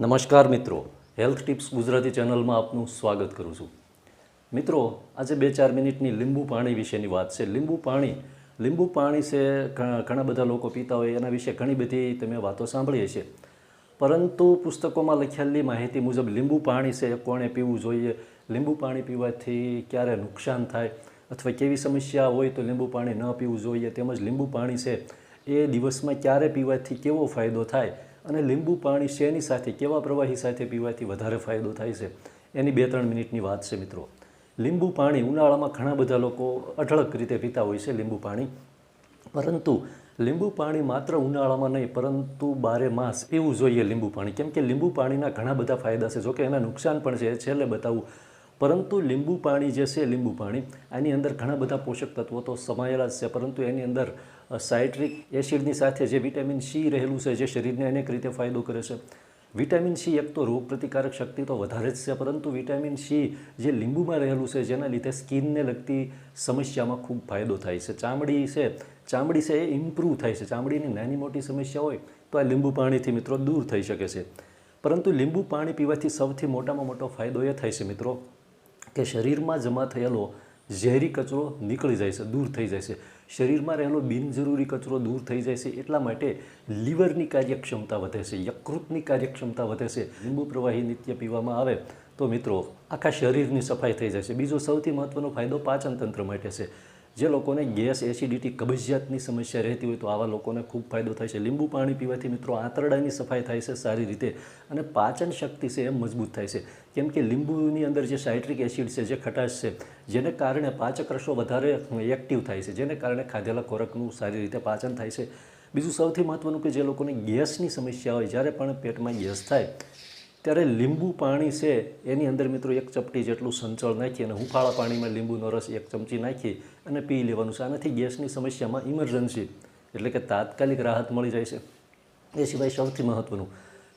નમસ્કાર મિત્રો. Health tips Gujarati ચેનલમાં આપનું સ્વાગત કરું છું. મિત્રો, આજે બે ચાર મિનિટની લીંબુ પાણી વિશેની વાત છે. લીંબુ પાણી લીંબુ પાણી છે, ઘણા બધા લોકો પીતા હોય, એના વિશે ઘણી બધી તમે વાતો સાંભળીએ છે પરંતુ પુસ્તકોમાં લખેલી માહિતી મુજબ લીંબુ પાણી છે, કોણે પીવું જોઈએ? લીંબુ પાણી પીવાથી ક્યારે નુકસાન થાય? અથવા કેવી સમસ્યા હોય તો લીંબુ પાણી ન પીવું જોઈએ? તેમજ લીંબુ પાણી છે, એ દિવસમાં ક્યારે પીવાથી કેવો ફાયદો થાય? અને લીંબુ પાણી શેની સાથે, કેવા પ્રવાહી સાથે પીવાથી વધારે ફાયદો થાય છે, એની બે ત્રણ મિનિટની વાત છે મિત્રો. લીંબુ પાણી ઉનાળામાં ઘણા બધા લોકો અઢળક રીતે પીતા હોય છે લીંબુ પાણી. પરંતુ લીંબુ પાણી માત્ર ઉનાળામાં નહીં, પરંતુ બારે માસ પીવું જોઈએ લીંબુ પાણી. કેમ કે લીંબુ પાણીના ઘણા બધા ફાયદા છે, જોકે એના નુકસાન પણ છે, છેલ્લે બતાવું. પરંતુ લીંબુ પાણી જે છે, લીંબુ પાણી એની અંદર ઘણા બધા પોષક તત્વો તો સમાયેલા જ છે, પરંતુ એની અંદર સાઇટ્રિક એસિડની સાથે જે વિટામિન સી રહેલું છે, જે શરીરને અનેક રીતે ફાયદો કરે છે. વિટામિન સી એક તો રોગ પ્રતિકારક શક્તિ તો વધારે જ છે, પરંતુ વિટામિન સી જે લીંબુમાં રહેલું છે, જેના લીધે સ્કિનને લગતી સમસ્યામાં ખૂબ ફાયદો થાય છે. ચામડી છે ચામડી છે એ ઇમ્પ્રૂવ થાય છે. ચામડીની નાની મોટી સમસ્યા હોય તો આ લીંબુ પાણીથી મિત્રો દૂર થઈ શકે છે. પરંતુ લીંબુ પાણી પીવાથી સૌથી મોટામાં મોટો ફાયદો એ થાય છે મિત્રો કે શરીરમાં જમા થયેલો ઝેરી કચરો નીકળી જાય છે, દૂર થઈ જાય છે. શરીરમાં રહેલો બિનજરૂરી કચરો દૂર થઈ જાય છે એટલા માટે લીવરની કાર્યક્ષમતા વધે છે, યકૃતની કાર્યક્ષમતા વધે છે. લીંબુ પ્રવાહી નિત્ય પીવામાં આવે તો મિત્રો આખા શરીરની સફાઈ થઈ જાય છે. બીજો સૌથી મહત્ત્વનો ફાયદો પાચન તંત્ર માટે છે. જે લોકોને ગેસ, એસિડિટી, કબજિયાતની સમસ્યા રહેતી હોય તો આવા લોકોને ખૂબ ફાયદો થાય છે. લીંબુ પાણી પીવાથી મિત્રો આંતરડાની સફાઈ થાય છે સારી રીતે અને પાચન શક્તિ છે એ મજબૂત થાય છે. કેમ કે લીંબુની અંદર જે સાઇટ્રિક એસિડ છે, જે ખટાશ છે, જેને કારણે પાચક વધારે એક્ટિવ થાય છે, જેને કારણે ખાધેલા ખોરાકનું સારી રીતે પાચન થાય છે. બીજું સૌથી મહત્ત્વનું કે જે લોકોને ગેસની સમસ્યા હોય, જ્યારે પણ પેટમાં ગેસ થાય ત્યારે લીંબુ પાણી છે, એની અંદર મિત્રો એક ચપટી જેટલું સંચળ નાખી અને હુંફાળા પાણીમાં લીંબુનો રસ એક ચમચી નાખી અને પી લેવાનું છે. આનાથી ગેસની સમસ્યામાં ઇમરજન્સી એટલે કે તાત્કાલિક રાહત મળી જાય છે. એ સિવાય સૌથી મહત્ત્વનું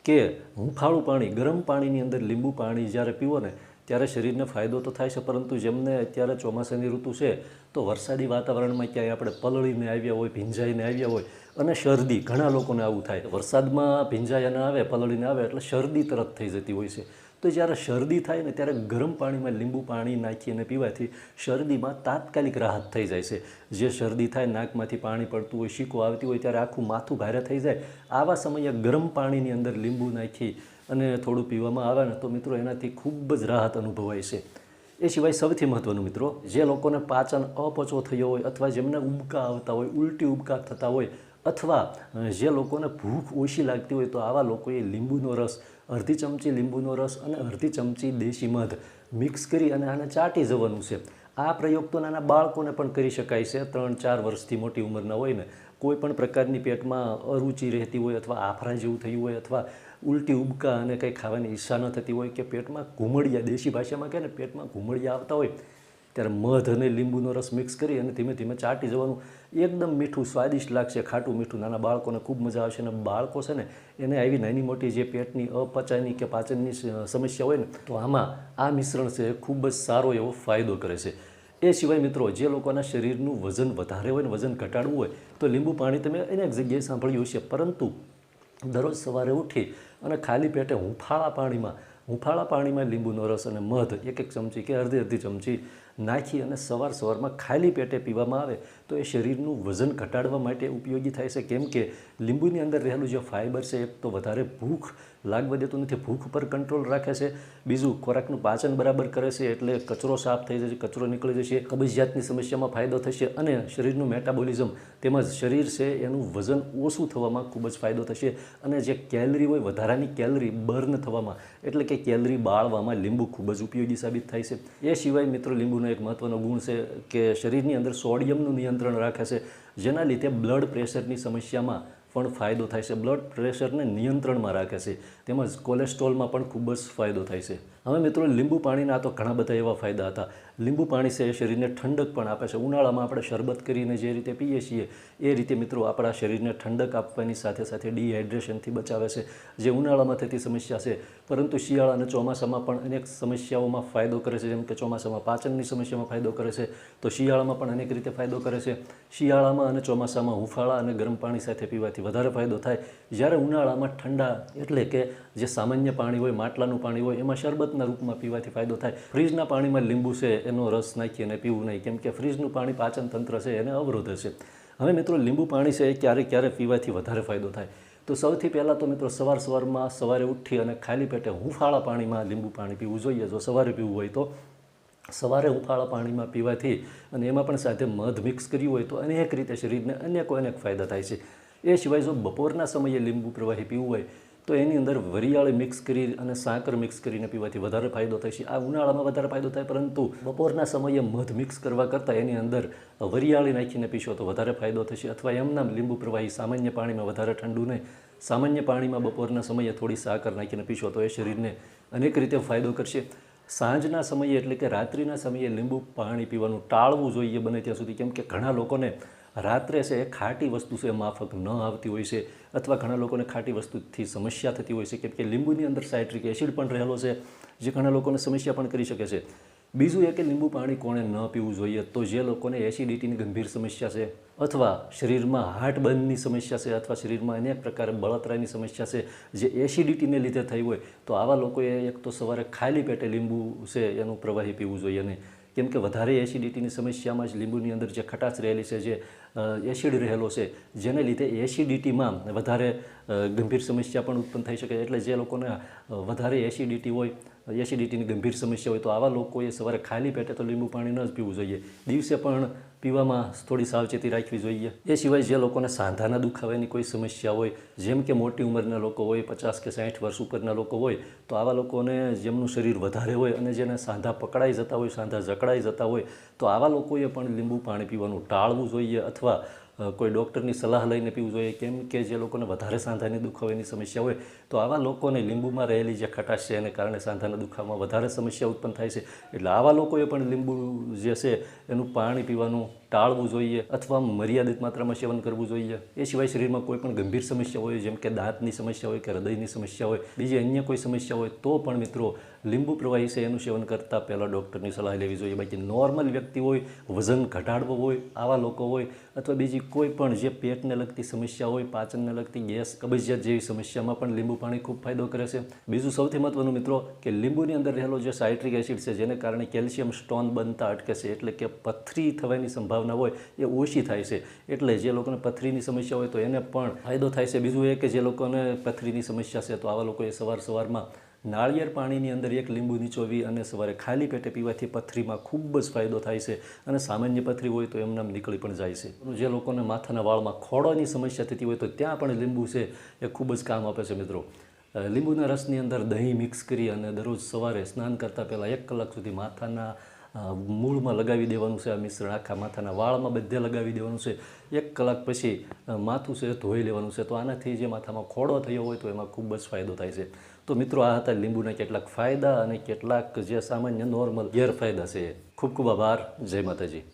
કે હુંફાળું પાણી, ગરમ પાણીની અંદર લીંબુ પાણી જ્યારે પીવો ને ત્યારે શરીરને ફાયદો તો થાય છે, પરંતુ જેમને અત્યારે ચોમાસાની ઋતુ છે, તો વરસાદી વાતાવરણમાં ક્યાંય આપણે પલળીને આવ્યા હોય, ભીંજાઈને આવ્યા હોય, અને શરદી, ઘણા લોકોને આવું થાય. વરસાદમાં ભીંજાઈને આવે, પલળીને આવે, એટલે શરદી તરત થઈ જતી હોય છે. તો જ્યારે શરદી થાય ને, ત્યારે ગરમ પાણીમાં લીંબુ પાણી નાખીને પીવાથી શરદીમાં તાત્કાલિક રાહત થઈ જાય છે. જે શરદી થાય, નાકમાંથી પાણી પડતું હોય શીકો આવતી હોય, ત્યારે આખું માથું ભારે થઈ જાય. આવા સમયે ગરમ પાણીની અંદર લીંબુ નાખી અને થોડું પીવામાં આવે ને તો મિત્રો એનાથી ખૂબ જ રાહત અનુભવાય છે. એ સિવાય સૌથી મહત્ત્વનું મિત્રો, જે લોકોને પાચન અપચો થયો હોય અથવા જેમને ઉબકા આવતા હોય, ઉલટી ઉબકા થતા હોય અથવા જે લોકોને ભૂખ ઓછી લાગતી હોય તો આવા લોકોએ લીંબુનો રસ, અડધી ચમચી લીંબુનો રસ અને અડધી ચમચી દેશી મધ મિક્સ કરી અને આને ચાટી જવાનું છે. આ પ્રયોગ તો નાના બાળકોને પણ કરી શકાય છે. ત્રણ, ચાર વર્ષથી મોટી ઉંમરના હોય ને, કોઈ પણ પ્રકારની પેટમાં અરુચિ રહેતી હોય અથવા આફરા જેવું થયું હોય અથવા ઉલટી ઉબકા અને કંઈ ખાવાની ઈચ્છા ન થતી હોય કે પેટમાં ઘૂમડિયા દેશી ભાષામાં કહે ને, પેટમાં ઘૂમડિયા આવતા હોય, ત્યારે મધ અને લીંબુનો રસ મિક્સ કરી અને ધીમે ધીમે ચાટી જવાનું. એકદમ મીઠું, સ્વાદિષ્ટ લાગશે, ખાટું મીઠું. નાના બાળકોને ખૂબ મજા આવશે અને બાળકો છે ને, એને આવી નાની મોટી જે પેટની અપચાયની કે પાચનની સમસ્યા હોય ને, તો આમાં આ મિશ્રણ છે ખૂબ જ સારો એવો ફાયદો કરે છે. એ સિવાય મિત્રો, જે લોકોના શરીરનું વજન વધારે હોય ને, વજન ઘટાડવું હોય, તો લીંબુ પાણી તમે અનેક જગ્યાએ સાંભળ્યું હશે. પરંતુ દરરોજ સવારે ઉઠી અને ખાલી પેટે હુંફાળા પાણીમાં હુંફાળા પાણીમાં લીંબુનો રસ અને મધ એક એક ચમચી કે અડધી અડધી ચમચી નાખી અને સવાર સવારમાં ખાલી પેટે પીવામાં આવે તો એ શરીરનું વજન ઘટાડવા માટે ઉપયોગી થાય છે. કેમ કે લીંબુની અંદર રહેલું જે ફાઇબર છે એ તો વધારે ભૂખ લાગવા દેતું નથી, ભૂખ ઉપર કંટ્રોલ રાખે છે. બીજું, ખોરાકનું પાચન બરાબર કરે છે એટલે કચરો સાફ થઈ જશે, કચરો નીકળી જશે, કબજિયાતની સમસ્યામાં ફાયદો થશે અને શરીરનું મેટાબોલિઝમ તેમજ શરીર છે એનું વજન ઓછું થવામાં ખૂબ જ ફાયદો થશે. અને જે કેલરી હોય, વધારાની કેલરી બર્ન થવામાં, એટલે કે કેલરી બાળવામાં લીંબુ ખૂબ જ ઉપયોગી સાબિત થાય છે. એ સિવાય મિત્રો, લીંબુનો એક મહત્ત્વનો ગુણ છે કે શરીરની અંદર સોડિયમનું નિયંત્રણ રાખે છે, જેના લીધે બ્લડ પ્રેશરની સમસ્યામાં પણ ફાયદો થાય છે. બ્લડ પ્રેશરને નિયંત્રણમાં રાખે છે. તેમજ કોલેસ્ટ્રોલમાં પણ ખૂબ જ ફાયદો થાય છે. હવે મિત્રો, લીંબુ પાણીના તો ઘણા બધા એવા ફાયદા હતા. લીંબુ પાણી છે એ શરીરને ઠંડક પણ આપે છે. ઉનાળામાં આપણે શરબત કરીને જે રીતે પીએ છીએ, એ રીતે મિત્રો આપણા શરીરને ઠંડક આપવાની સાથે સાથે ડિહાઇડ્રેશનથી બચાવે છે. જે ઉનાળામાં થતી સમસ્યા છે, પરંતુ શિયાળા અને ચોમાસામાં પણ અનેક સમસ્યાઓમાં ફાયદો કરે છે. જેમ કે ચોમાસામાં પાચનની સમસ્યામાં ફાયદો કરે છે, તો શિયાળામાં પણ અનેક રીતે ફાયદો કરે છે. શિયાળામાં અને ચોમાસામાં હુંફાળા અને ગરમ પાણી સાથે પીવાથી વધારે ફાયદો થાય. જ્યારે ઉનાળામાં ઠંડા એટલે કે જે સામાન્ય પાણી હોય, માટલાનું પાણી હોય, એમાં શરબતના રૂપમાં પીવાથી ફાયદો થાય. ફ્રીજના પાણીમાં લીંબુ છે એનો રસ નાખી અને પીવું નહીં. કેમ કે ફ્રીજનું પાણી પાચન તંત્ર છે, એને અવરોધે છે. હવે મિત્રો, લીંબુ પાણી છે એ ક્યારે ક્યારે પીવાથી વધારે ફાયદો થાય. તો સૌથી પહેલાં તો મિત્રો, સવાર સવારમાં સવારે ઉઠી અને ખાલી પેટે હુંફાળા પાણીમાં લીંબુ પાણી પીવું જોઈએ. જો સવારે પીવું હોય તો સવારે હુંફાળા પાણીમાં પીવાથી અને એમાં પણ સાથે મધ મિક્સ કર્યું હોય તો અનેક રીતે શરીરને અનેકો અનેક ફાયદા થાય છે. એ સિવાય જો બપોરના સમયે લીંબુ પ્રવાહી પીવું હોય તો એની અંદર વરિયાળી મિક્સ કરી અને સાકર મિક્સ કરીને પીવાથી વધારે ફાયદો થાય છે. આ ઉનાળામાં વધારે ફાયદો થાય, પરંતુ બપોરના સમયે મધ મિક્સ કરવા કરતાં એની અંદર વરિયાળી નાખીને પીશો તો વધારે ફાયદો થશે. અથવા એમના લીંબુ પ્રવાહી સામાન્ય પાણીમાં વધારે ઠંડુ નહીં. સામાન્ય પાણીમાં બપોરના સમયે થોડી સાકર નાખીને પીશો તો એ શરીરને અનેક રીતે ફાયદો કરશે. સાંજના સમયે એટલે કે રાત્રિના સમયે લીંબુ પાણી પીવાનું ટાળવું જોઈએ બને ત્યાં સુધી. કેમ કે ઘણા લોકોને રાત્રે છે, ખાટી વસ્તુ છે, માફક ન આવતી હોય છે, અથવા ઘણા લોકોને ખાટી વસ્તુથી સમસ્યા થતી હોય છે, કેમ કે લીંબુની અંદર સાઇટ્રિક એસિડ પણ રહેલો છે, જે ઘણા લોકોને સમસ્યા પણ કરી શકે છે. બીજું એ કે લીંબુ પાણી કોણે ન પીવું જોઈએ, તો જે લોકોને એસિડિટીની ગંભીર સમસ્યા છે, અથવા શરીરમાં હાર્ટ બર્નની સમસ્યા છે, અથવા શરીરમાં અનેક પ્રકારે બળતરાની સમસ્યા છે, જે એસિડિટીને લીધે થઈ હોય, તો આવા લોકોએ એક તો સવારે ખાલી પેટે લીંબુ છે, એનું પ્રવાહી પીવું જોઈએ નહીં. કેમ કે વધારે એસિડિટીની સમસ્યામાં જ લીંબુની અંદર જે ખટાશ રહેલી છે, જે એસિડ રહેલો છે, જેને લીધે એસિડિટીમાં વધારે ગંભીર સમસ્યા પણ ઉત્પન્ન થઈ શકે. એટલે જે લોકોને વધારે એસિડિટી હોય એસિડિટીની ગંભીર સમસ્યા હોય તો આવા લોકોએ સવારે ખાલી પેટે તો લીંબુ પાણી ન જ પીવું જોઈએ. દિવસે પણ પીવામાં થોડી સાવચેતી રાખવી જોઈએ. એ સિવાય જે લોકોને સાંધાના દુખાવાની કોઈ સમસ્યા હોય, જેમ કે મોટી ઉંમરના લોકો હોય, પચાસ કે સાઠ વર્ષ ઉપરના લોકો હોય, તો આવા લોકોને જેમનું શરીર વધારે હોય અને જેને સાંધા પકડાઈ જતા હોય, સાંધા જકડાઈ જતા હોય, તો આવા લોકોએ પણ લીંબુ પાણી પીવાનું ટાળવું જોઈએ અથવા કોઈ ડૉક્ટરની સલાહ લઈને પીવું જોઈએ, કેમ કે જે લોકોને વધારે સાંધાની દુખાવાની સમસ્યા હોય, તો આવા લોકોને લીંબુમાં રહેલી જે ખટાશ છે, એને કારણે સાંધાના દુખાવામાં વધારે સમસ્યા ઉત્પન્ન થાય છે. એટલે આવા લોકોએ પણ લીંબુ જે છે, એનું પાણી પીવાનું ટાળવું જોઈએ અથવા મર્યાદિત માત્રામાં સેવન કરવું જોઈએ. એ સિવાય શરીરમાં કોઈ પણ ગંભીર સમસ્યા હોય, જેમ કે દાંતની સમસ્યા હોય કે હૃદયની સમસ્યા હોય, બીજી અન્ય કોઈ સમસ્યા હોય, તો પણ મિત્રો લીંબુ પ્રવાહી છે એનું સેવન કરતાં પહેલાં ડૉક્ટરની સલાહ લેવી જોઈએ. બાકી નોર્મલ વ્યક્તિ હોય, વજન ઘટાડવો હોય, આવા લોકો હોય, અથવા બીજી કોઈ પણ જે પેટને લગતી સમસ્યા હોય, પાચનને લગતી ગેસ, કબજિયાત જેવી સમસ્યામાં પણ લીંબુ પાણી ખૂબ ફાયદો કરે છે. બીજું સૌથી મહત્વનું મિત્રો કે લીંબુની અંદર રહેલો જે સાઇટ્રિક એસિડ છે, જેને કારણે કેલ્શિયમ સ્ટોન બનતા અટકે છે, એટલે કે પથરી થવાની સંભાવના હોય એ ઓછી થાય છે. એટલે જે લોકોને પથરીની સમસ્યા હોય તો એને પણ ફાયદો થાય છે. બીજું એ કે જે લોકોને પથરીની સમસ્યા છે તો આવા લોકોએ સવાર સવારમાં નાળિયેર પાણીની અંદર એક લીંબુ નીચોવી અને સવારે ખાલી પેટે પીવાથી પથરીમાં ખૂબ જ ફાયદો થાય છે અને સામાન્ય પથરી હોય તો એમનામ નીકળી પણ જાય છે. જે લોકોને માથાના વાળમાં ખોડોની સમસ્યા થતી હોય તો ત્યાં પણ લીંબુ છે એ ખૂબ જ કામ આપે છે મિત્રો. લીંબુના રસની અંદર દહીં મિક્સ કરી અને દરરોજ સવારે સ્નાન કરતાં પહેલાં એક કલાક સુધી માથાના મૂળમાં લગાવી દેવાનું છે આ મિશ્રણ આખા માથાના વાળમાં બધે લગાવી દેવાનું છે. એક કલાક પછી માથું છે ધોઈ લેવાનું છે. તો આનાથી જે માથામાં ખોડો થયો હોય તો એમાં ખૂબ જ ફાયદો થાય છે. તો મિત્રો, આ હતા લીંબુના કેટલાક ફાયદા અને કેટલાક જે સામાન્ય નોર્મલ ગેરફાયદા છે. ખૂબ ખૂબ આભાર. જય માતાજી.